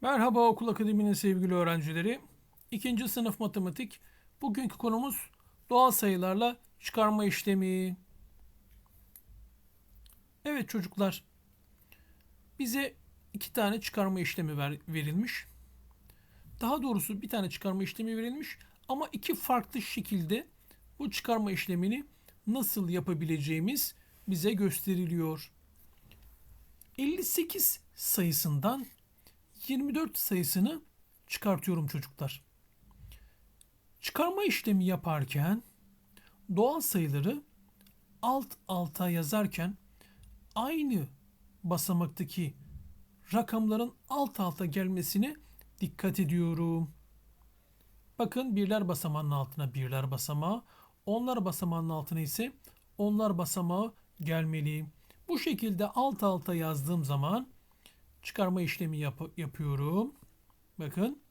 Merhaba Okul Akademi'nin sevgili öğrencileri. İkinci sınıf matematik. Bugünkü konumuz doğal sayılarla çıkarma işlemi. Evet çocuklar. Bize iki tane çıkarma işlemi ver- verilmiş. Daha doğrusu bir tane çıkarma işlemi verilmiş ama iki farklı şekilde bu çıkarma işlemini nasıl yapabileceğimiz bize gösteriliyor. 58 sayısından 24 sayısını çıkartıyorum çocuklar. Çıkarma işlemi yaparken doğal sayıları alt alta yazarken aynı basamaktaki rakamların alt alta gelmesine dikkat ediyorum. Bakın birler basamağının altına birler basamağı, onlar basamağının altına ise onlar basamağı gelmeli. Bu şekilde alt alta yazdığım zaman çıkarma işlemi yap- yapıyorum. Bakın.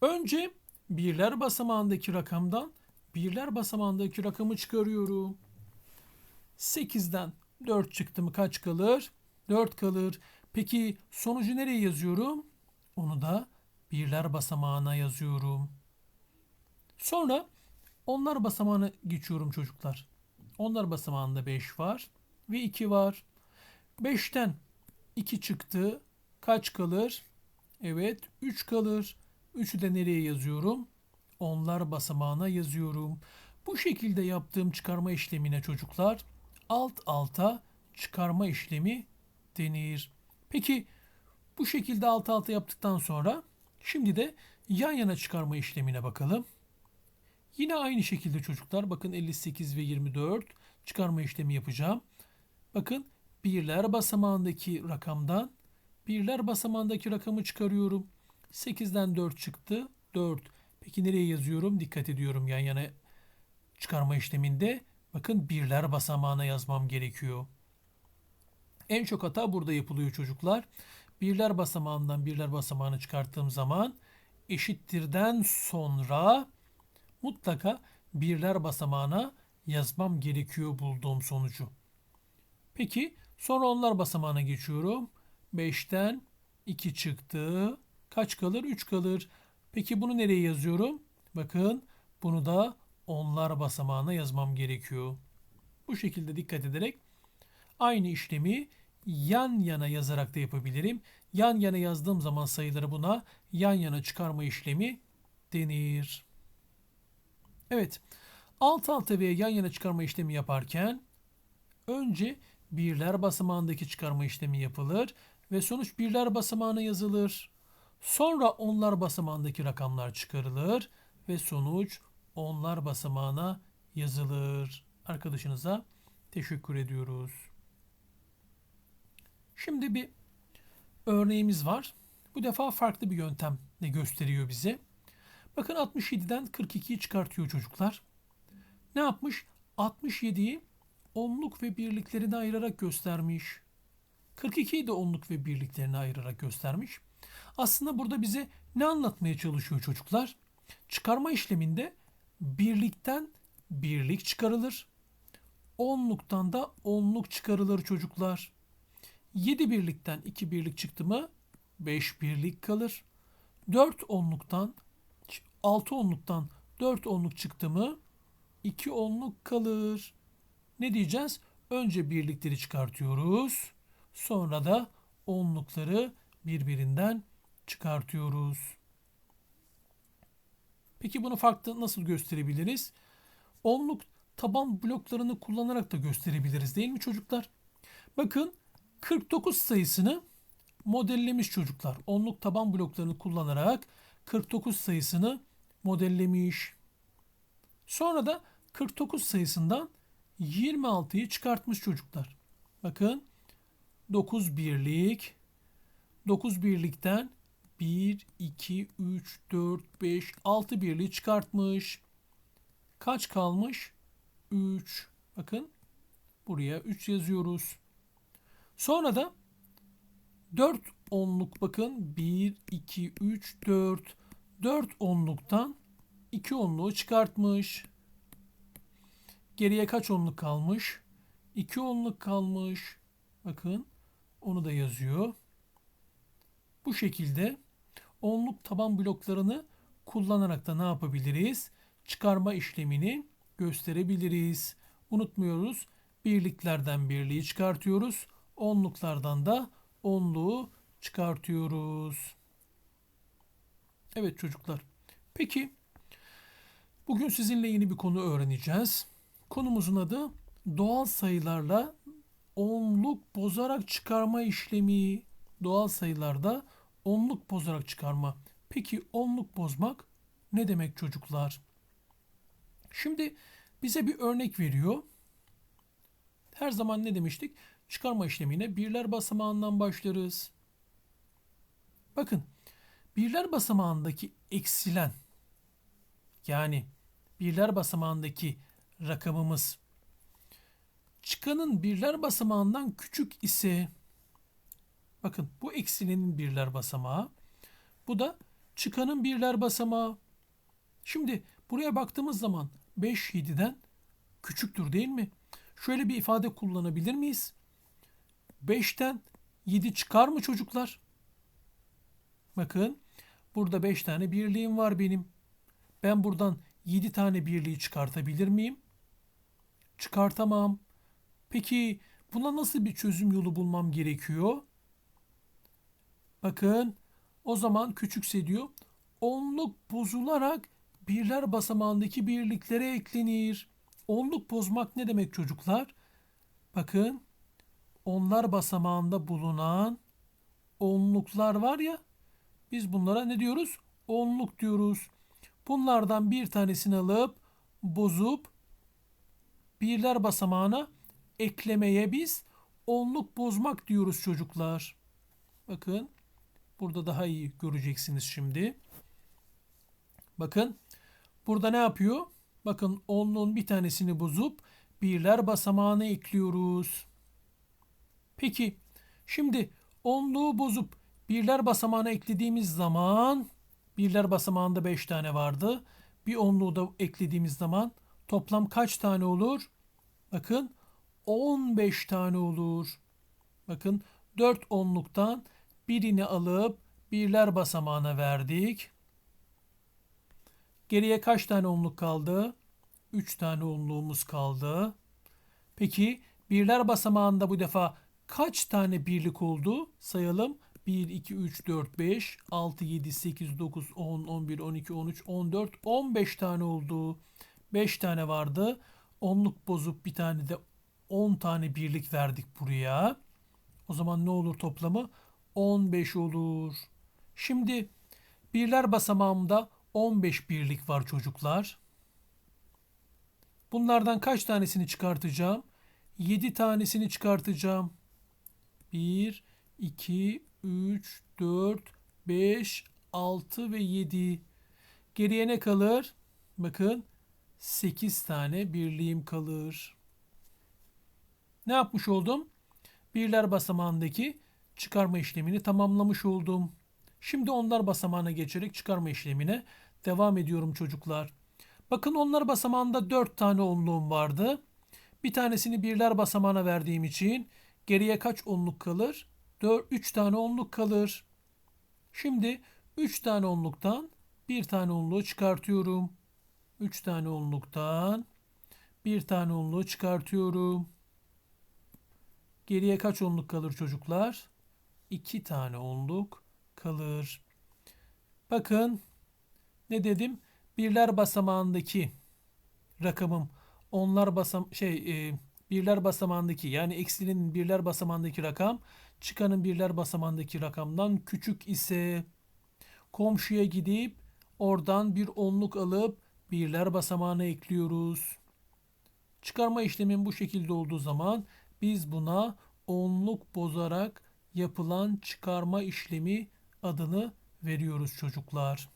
Önce birler basamağındaki rakamdan birler basamağındaki rakamı çıkarıyorum. 8'den 4 çıktı mı kaç kalır? 4 kalır. Peki sonucu nereye yazıyorum? Onu da birler basamağına yazıyorum. Sonra onlar basamağına geçiyorum çocuklar. Onlar basamağında 5 var ve 2 var. 5'ten 2 çıktı. Kaç kalır? Evet 3 kalır. 3'ü de nereye yazıyorum? Onlar basamağına yazıyorum. Bu şekilde yaptığım çıkarma işlemine çocuklar alt alta çıkarma işlemi denir. Peki bu şekilde alt alta yaptıktan sonra şimdi de yan yana çıkarma işlemine bakalım. Yine aynı şekilde çocuklar bakın 58 ve 24 çıkarma işlemi yapacağım. Bakın birler basamağındaki rakamdan birler basamağındaki rakamı çıkarıyorum. 8'den 4 çıktı. 4. Peki nereye yazıyorum? Dikkat ediyorum yan yana çıkarma işleminde. Bakın birler basamağına yazmam gerekiyor. En çok hata burada yapılıyor çocuklar. Birler basamağından birler basamağını çıkarttığım zaman eşittirden sonra mutlaka birler basamağına yazmam gerekiyor bulduğum sonucu. Peki sonra onlar basamağına geçiyorum. 5'ten 2 çıktı. Kaç kalır? 3 kalır. Peki bunu nereye yazıyorum? Bakın bunu da onlar basamağına yazmam gerekiyor. Bu şekilde dikkat ederek aynı işlemi yan yana yazarak da yapabilirim. Yan yana yazdığım zaman sayıları buna yan yana çıkarma işlemi denir. Evet. Alt alta ve yan yana çıkarma işlemi yaparken önce birler basamağındaki çıkarma işlemi yapılır ve sonuç birler basamağına yazılır. Sonra onlar basamağındaki rakamlar çıkarılır ve sonuç onlar basamağına yazılır. Arkadaşınıza teşekkür ediyoruz. Şimdi bir örneğimiz var. Bu defa farklı bir yöntemle gösteriyor bize. Bakın 67'den 42'yi çıkartıyor çocuklar. Ne yapmış? 67'yi onluk ve birliklerine ayırarak göstermiş. 42'yi de onluk ve birliklerine ayırarak göstermiş. Aslında burada bize ne anlatmaya çalışıyor çocuklar? Çıkarma işleminde birlikten birlik çıkarılır. Onluktan da onluk çıkarılır çocuklar. 7 birlikten 2 birlik çıktı mı 5 birlik kalır. 4 onluktan 6 onluktan 4 onluk çıktı mı 2 onluk kalır. Ne diyeceğiz? Önce birlikleri çıkartıyoruz. Sonra da onlukları birbirinden çıkartıyoruz. Peki bunu farklı nasıl gösterebiliriz? Onluk taban bloklarını kullanarak da gösterebiliriz değil mi çocuklar? Bakın 49 sayısını modellemiş çocuklar. Onluk taban bloklarını kullanarak 49 sayısını modellemiş. Sonra da 49 sayısından 26'yı çıkartmış çocuklar. Bakın 9 birlik 9 birlikten 1, 2, 3, 4, 5, 6 birliği çıkartmış. Kaç kalmış? 3. Bakın buraya 3 yazıyoruz. Sonra da 4 onluk bakın 1, 2, 3, 4. 4 onluktan 2 onluğu çıkartmış. Geriye kaç onluk kalmış? 2 onluk kalmış. Bakın onu da yazıyor. Bu şekilde onluk taban bloklarını kullanarak da ne yapabiliriz? Çıkarma işlemini gösterebiliriz. Unutmuyoruz. Birliklerden birliği çıkartıyoruz. Onluklardan da onluğu çıkartıyoruz. Evet çocuklar. Peki bugün sizinle yeni bir konu öğreneceğiz. Konumuzun adı doğal sayılarla onluk bozarak çıkarma işlemi. Doğal sayılarda onluk bozarak çıkarma. Peki onluk bozmak ne demek çocuklar? Şimdi bize bir örnek veriyor. Her zaman ne demiştik? Çıkarma işlemine birler basamağından başlarız. Bakın birler basamağındaki eksilen yani birler basamağındaki rakamımız çıkanın birler basamağından küçük ise bakın bu eksilenin birler basamağı bu da çıkanın birler basamağı. Şimdi buraya baktığımız zaman 5 7'den küçüktür değil mi? Şöyle bir ifade kullanabilir miyiz? 5'ten 7 çıkar mı çocuklar? Bakın burada 5 tane birliğim var benim. Ben buradan 7 tane birliği çıkartabilir miyim? Çıkartamam. Peki buna nasıl bir çözüm yolu bulmam gerekiyor? Bakın o zaman küçükse diyor onluk bozularak birler basamağındaki birliklere eklenir. Onluk bozmak ne demek çocuklar? Bakın onlar basamağında bulunan onluklar var ya biz bunlara ne diyoruz? Onluk diyoruz. Bunlardan bir tanesini alıp bozup birler basamağına eklemeye biz onluk bozmak diyoruz çocuklar. Bakın burada daha iyi göreceksiniz şimdi. Bakın burada ne yapıyor? Bakın onluğun bir tanesini bozup birler basamağına ekliyoruz. Peki şimdi onluğu bozup birler basamağına eklediğimiz zaman birler basamağında 5 tane vardı. Bir onluğu da eklediğimiz zaman toplam kaç tane olur? Bakın 15 tane olur. Bakın 4 onluktan birini alıp birler basamağına verdik. Geriye kaç tane onluk kaldı? 3 tane onluğumuz kaldı. Peki birler basamağında bu defa kaç tane birlik oldu? Sayalım. 1, 2, 3, 4, 5, 6, 7, 8, 9, 10, 11, 12, 13, 14, 15 tane oldu. 5 tane vardı. Onluk bozup bir tane de 10 tane birlik verdik buraya. O zaman ne olur toplamı? 15 olur. Şimdi birler basamağımda 15 birlik var çocuklar. Bunlardan kaç tanesini çıkartacağım? 7 tanesini çıkartacağım. 1, 2, 3, 4, 5, 6 ve 7. Geriye ne kalır? Bakın 8 tane birliğim kalır. Ne yapmış oldum? Birler basamağındaki çıkarma işlemini tamamlamış oldum. Şimdi onlar basamağına geçerek çıkarma işlemine devam ediyorum çocuklar. Bakın onlar basamağında 4 tane onluğum vardı. Bir tanesini birler basamağına verdiğim için geriye kaç onluk kalır? 4 3 tane onluk kalır. Şimdi 3 tane onluktan bir tane onluğu çıkartıyorum. 3 tane onluktan bir tane onluğu çıkartıyorum. Geriye kaç onluk kalır çocuklar? 2 tane onluk kalır. Bakın ne dedim? Birler basamağındaki rakamım onlar basam şey e, birler basamağındaki yani eksinin birler basamağındaki rakam çıkanın birler basamağındaki rakamdan küçük ise komşuya gidip oradan bir onluk alıp birler basamağına ekliyoruz. Çıkarma işlemin bu şekilde olduğu zaman biz buna onluk bozarak yapılan çıkarma işlemi adını veriyoruz çocuklar.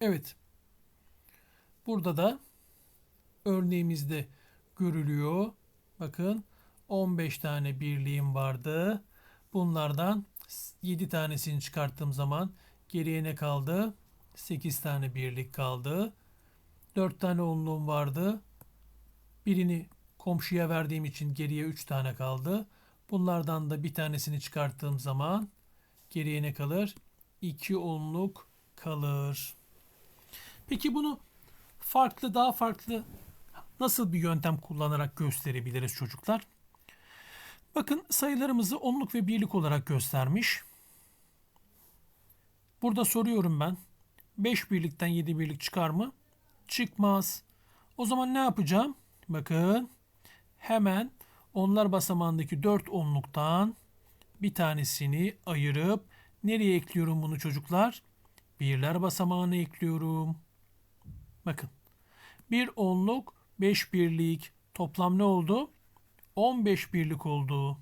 Evet. Burada da örneğimizde görülüyor. Bakın 15 tane birliğim vardı. Bunlardan 7 tanesini çıkarttığım zaman geriye ne kaldı? 8 tane birlik kaldı. 4 tane onluğum vardı. Birini komşuya verdiğim için geriye 3 tane kaldı. Bunlardan da bir tanesini çıkarttığım zaman geriye ne kalır? 2 onluk kalır. Peki bunu farklı daha farklı nasıl bir yöntem kullanarak gösterebiliriz çocuklar? Bakın sayılarımızı onluk ve birlik olarak göstermiş. Burada soruyorum ben. 5 birlikten 7 birlik çıkar mı? Çıkmaz. O zaman ne yapacağım? Bakın hemen onlar basamağındaki 4 onluktan bir tanesini ayırıp nereye ekliyorum bunu çocuklar? Birler basamağına ekliyorum. Bakın. Bir onluk 5 birlik toplam ne oldu? 15 birlik oldu.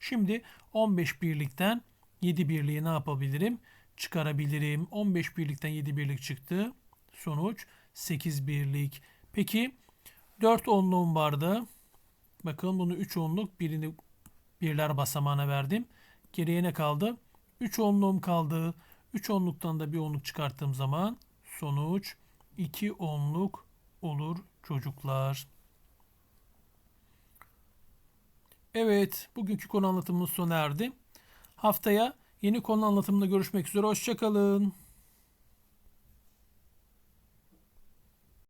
Şimdi 15 birlikten 7 birliği ne yapabilirim? Çıkarabilirim. 15 birlikten 7 birlik çıktı. Sonuç 8 birlik. Peki 4 onluğum vardı. Bakın bunu 3 onluk birini birler basamağına verdim. Geriye ne kaldı? 3 onluğum kaldı. 3 onluktan da bir onluk çıkarttığım zaman sonuç 2 onluk olur çocuklar. Evet, bugünkü konu anlatımımız sona erdi. Haftaya yeni konu anlatımında görüşmek üzere. Hoşçakalın.